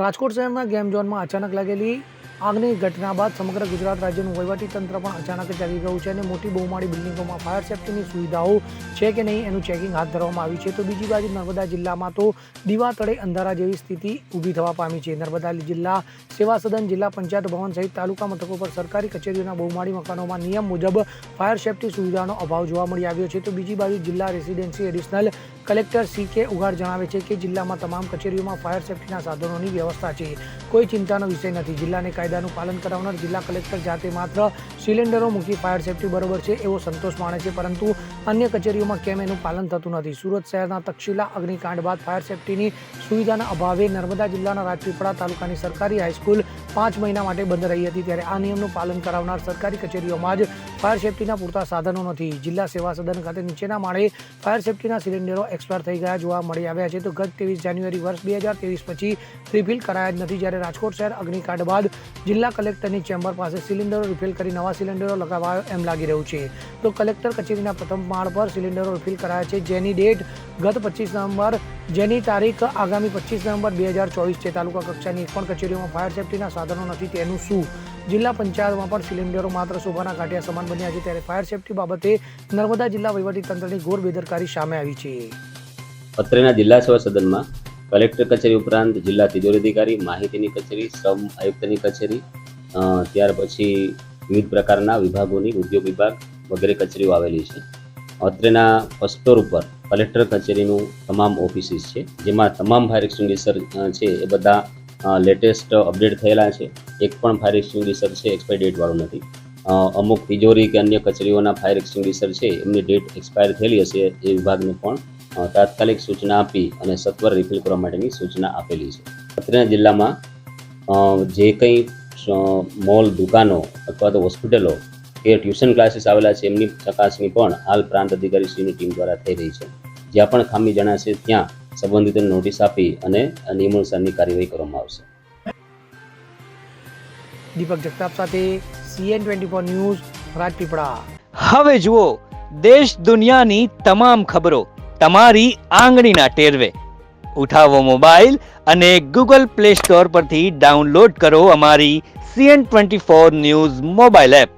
રાજકોટ શહેરના ગેમ ઝોનમાં અચાનક લાગેલી આગની ઘટના બાદ સમગ્ર ગુજરાત રાજ્યનું વહીવટી તંત્ર પણ અચાનક જાગી ગયું છે અને મોટી બહુમાળી બિલ્ડિંગોમાં ફાયર સેફ્ટીની સુવિધાઓ છે કે નહીં એનું ચેકિંગ હાથ ધરવામાં આવ્યું છે. તો બીજી બાજુ નર્મદા જિલ્લામાં તો દીવા તળે અંધારા જેવી સ્થિતિ ઊભી થવા પામી છે. નર્મદા જિલ્લા સેવા સદન, જિલ્લા પંચાયત ભવન સહિત તાલુકા મથકો પર સરકારી કચેરીઓના બહુમાળી મકાનોમાં નિયમ મુજબ ફાયર સેફ્ટી સુવિધાનો અભાવ જોવા મળી આવ્યો છે. તો બીજી બાજુ જિલ્લા રેસિડેન્સી એડિશનલ કલેક્ટર સી કે ઉઘાડ જણાવે છે કે જિલ્લામાં તમામ કચેરીઓમાં ફાયર સેફટીના સાધનોની વ્યવસ્થા છે. કોઈ ચિંતાનો વિષય નથી. જિલ્લાને કાયદાનું પાલન કરાવનાર જિલ્લા કલેક્ટર જાતે માત્ર સિલિન્ડરો મૂકી ફાયર સેફ્ટી બરોબર છે એવો સંતોષ માણે છે, પરંતુ અન્ય કચેરીઓમાં કેમ એનું પાલન થતું નથી? સુરત શહેરના તક્ષશિલા અગ્નિકાંડ બાદ ફાયર સેફ્ટીની સુવિધાના અભાવે નર્મદા જિલ્લાના રાજપીપળા તાલુકાની સરકારી હાઈસ્કૂલ પાંચ મહિના માટે બંધ રહી હતી ત્યારે આ નિયમનું પાલન કરાવનાર સરકારી કચેરીઓમાં જ ફાયર સેફ્ટીના પૂરતા સાધનો નથી. જિલ્લા સેવા સદન ખાતે નીચેના માળે ફાયર સેફ્ટીના સિલિન્ડરો એક્સપાયર થઈ ગયા જોવા મળી આવ્યા છે. તો ગત ત્રેવીસ જાન્યુઆરી વર્ષ બે હજાર ત્રેવીસ પછી રિફિલ કરાયા જ નથી. જ્યારે રાજકોટ શહેર અગ્નિકાંડ બાદ જિલ્લા કલેક્ટરની ચેમ્બર પાસે સિલિન્ડરો રિફિલ કરી નવા સિલિન્ડરો લગાવવા એમ લાગી રહ્યું છે. તો કલેક્ટર કચેરીના પ્રથમ માળ પર સિલિન્ડરો રિફિલ કરાયા છે. જેની ડેટ ગત પચીસ નવેમ્બર, જેની તારીખ આગામી પચીસ નવેમ્બર બે હજાર ચોવીસ છે. તાલુકા કક્ષાની એક પણ કચેરીઓમાં ફાયર સેફ્ટીના સાધનો નથી, તેનું શું? જિલ્લા પંચાયતમાં પણ સિલિન્ડરો માત્ર શોભાના કાંઠિયા સમાન બન્યા છે, ત્યારે ફાયર સેફટી બાબતે નર્મદા જિલ્લા વહીવટીતંત્રની ઘોર બેદરકારી સામે આવી છે. અત્રેના જિલ્લા સેવા સદનમાં કલેક્ટર કચેરી ઉપરાંત જિલ્લા તિજોરી અધિકારી માહિતીની કચેરી, શ્રમ આયુક્તની કચેરી ત્યાર પછી વિવિધ પ્રકારના વિભાગોની ઉદ્યોગ વિભાગ વગેરે કચેરીઓ આવેલી છે. અત્રેના ફર્સ્ટ ફ્લોર ઉપર કલેક્ટર કચેરીનું તમામ ઓફિસીસ છે, જેમાં તમામ ફાયર એક્સટિંગ્વિશર છે, એ બધા લેટેસ્ટ અપડેટ થયેલા છે. એક પણ ફાયર એક્સટિંગ્વિશર છે એક્સપાયર ડેટ વાળું નથી. અમુક તિજોરી કે અન્ય કચેરીઓના ફાયર એક્સટિંગ્વિશર છે, એમની ડેટ એક્સપાયર થયેલી હશે એ વિભાગને પણ તાત્કાલિક સૂચના આપી અને સત્વર રિફિલ કરવા માટેની સૂચના આપેલી છે. અત્રેના જિલ્લામાં જે કંઈ મોલ દુકાનો અથવા તો હોસ્પિટલો કે ટ્યુશન ક્લાસીસ આવેલા છે, એમની ચકાસણી પણ હાલ પ્રાંત અધિકારીશ્રીની ટીમ દ્વારા થઈ રહી છે. જ્યાં પણ ખામી જણાશે, ત્યાં સંબંધિતોને નોટિસ આપી અને નિયમાનુસારની કાર્યવાહી કરવામાં આવશે. દીપક જગતાપ સાથે C N twenty four news Rajpipla. હવે જુઓ દેશ દુનિયાની તમામ ખબરો તમારી આંગળીના ટેરવે. ઉઠાવો મોબાઈલ અને ગૂગલ પ્લે સ્ટોર પરથી ડાઉનલોડ કરો અમારી C N twenty four news mobile app.